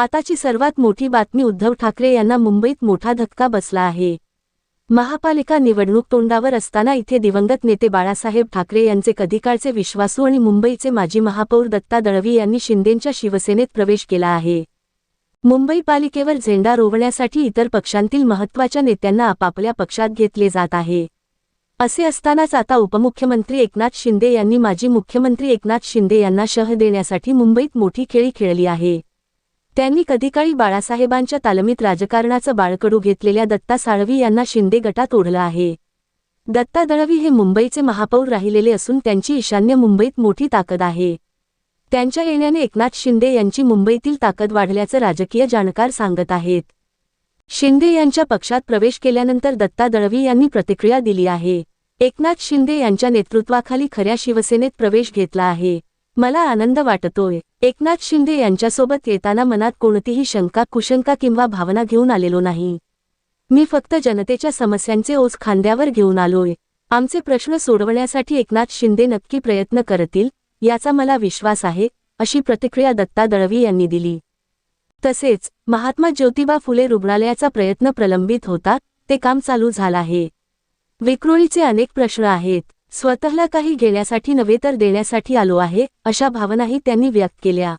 आताची सर्वात मोठी बातमी उद्धव ठाकरे यांना मुंबईत मोठा धक्का बसला आहे. महापालिका निवडणूक तोंडावर असताना इथे दिवंगत नेते बाळासाहेब ठाकरे यांचे कधीकाळचे विश्वासू आणि मुंबईचे माजी महापौर दत्ता दळवी यांनी शिंदेंच्या शिवसेनेत प्रवेश केला आहे. मुंबई पालिकेवर झेंडा रोवण्यासाठी इतर पक्षांतील महत्त्वाच्या नेत्यांना आपापल्या पक्षात घेतले जात आहे. असे असतानाच आता उपमुख्यमंत्री एकनाथ शिंदे यांनी माजी मुख्यमंत्री एकनाथ शिंदे यांना शह देण्यासाठी मुंबईत मोठी खेळी खेळली आहे. त्यांनी कधीकाळी बाळासाहेबांच्या तालमीत राजकारणाचं बाळकडू घेतलेल्या दत्ता साळवी यांना शिंदे गटात ओढलं आहे. दत्ता दळवी हे मुंबईचे महापौर राहिलेले असून त्यांची ईशान्य मुंबईत मोठी ताकद आहे. त्यांच्या येण्याने एकनाथ शिंदे यांची मुंबईतील ताकद वाढल्याचं राजकीय जाणकार सांगत आहेत. शिंदे यांच्या पक्षात प्रवेश केल्यानंतर दत्ता दळवी यांनी प्रतिक्रिया दिली आहे. एकनाथ शिंदे यांच्या नेतृत्वाखाली खऱ्या शिवसेनेत प्रवेश घेतला आहे. मला आनंद वाटतोय. एकनाथ शिंदे यांच्यासोबत येताना मनात कोणतीही शंका कुशंका किंवा भावना घेऊन आलेलो नाही. मी फक्त जनतेच्या समस्यांचे ओझ खांद्यावर घेऊन आलोय. आमचे प्रश्न सोडवण्यासाठी एकनाथ शिंदे नक्की प्रयत्न करतील याचा मला विश्वास आहे अशी प्रतिक्रिया दत्ता दळवी यांनी दिली. तसेच महात्मा ज्योतिबा फुले रुग्णालयाचा प्रयत्न प्रलंबित होता ते काम चालू झालं आहे. विक्रोळीचे अनेक प्रश्न आहेत. स्वतःला काही घेण्यासाठी नव्हे तर देण्यासाठी आलो आहे अशा भावनाही त्यांनी व्यक्त केल्या.